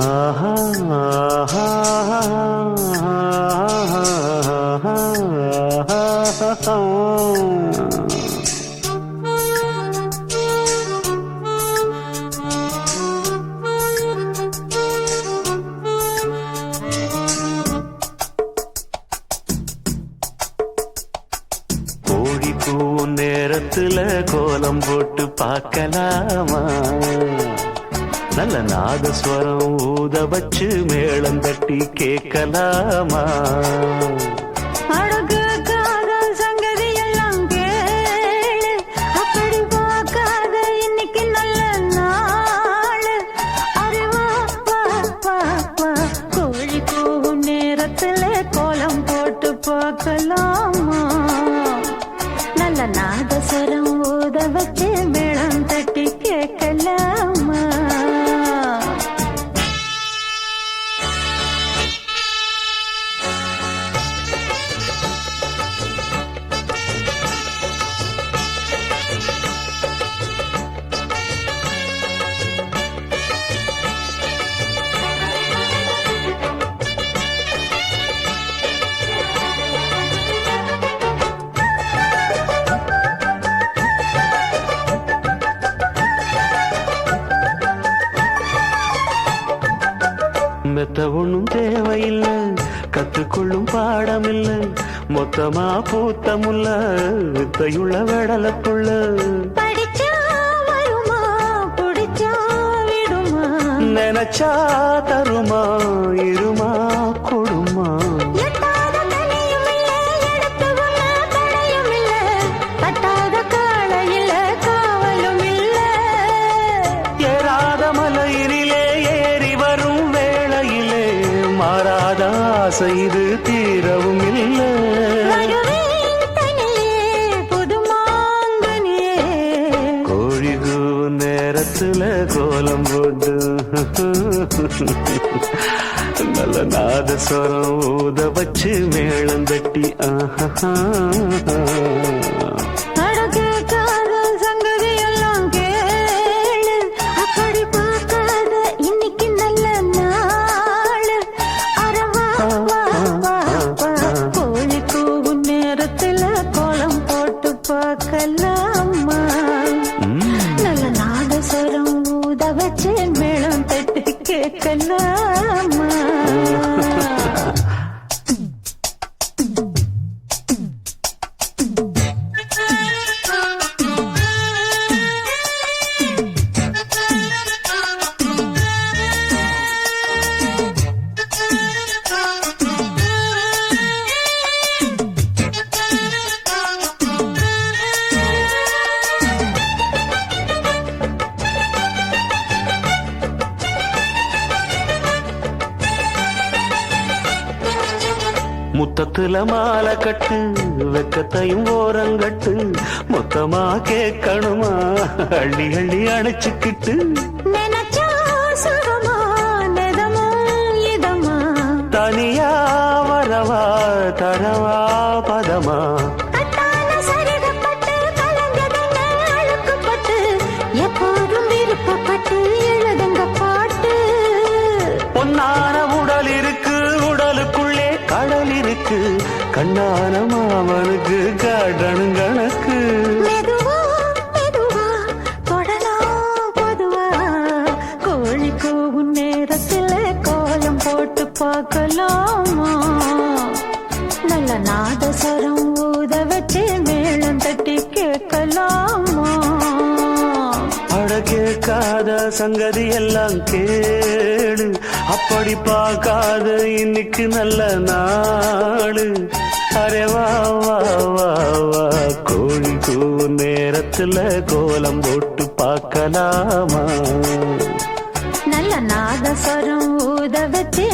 ஆஹா ஆஹா கோழி பூ நேரத்துல கோலம் போட்டு பார்க்கலாமா? நல்ல நாதஸ்வரம் ஊத வச்சு மேளம் தட்டி கேட்கலாமா? அழகு காதல் சங்கதி எல்லாம் கேளு. அப்படி பார்க்காத இன்னைக்கு நல்ல நாள். அறிவா கோழி கூவும் நேரத்துல கோலம் போட்டு பார்க்கலாமா? நல்ல நாதஸ்வரம் ஊத வச்சு மெத்த ஒண்ணும் தேவையில்லை. கத்துக்கொள்ளும் பாடமில்லை. மொத்தமா பூத்த முல்ல வித்தையுள்ள விடுமா? நினைச்சா தருமா? இருமா இரவும் இல்லை வருவேன் தனியே கோழி கூவும் நேரத்துல கோலம் போட்டு நல்ல நாத நாதஸ்வரம் ஊத வச்சு மேளம் தட்டி ஆஹா. கேட்கலாமா முத்தத்துல மாலை கட்டு வெக்கத்தையும் ஓரங்கட்டு மொத்தமா கேட்கணுமா? அள்ளி அள்ளி அணைச்சுக்கிட்டு. கண்ணான மாமனுக்கு காட்டணும் கணக்கு போட்டு பார்க்கலாமா? நல்ல நாதஸ்வரம் ஊத வச்சு மேளம் தட்டி கேட்கலாமா? கேட்காத சங்கதி எல்லாம் கேடு அப்படி பார்க்காத இன்னைக்கு நல்ல நாடு அரே வா வா வா வா. கோழி கூவு நேரத்துல கோலம் போட்டு பார்க்கலாமா? நல்ல நாதஸ்வரம் ஊத வச்சு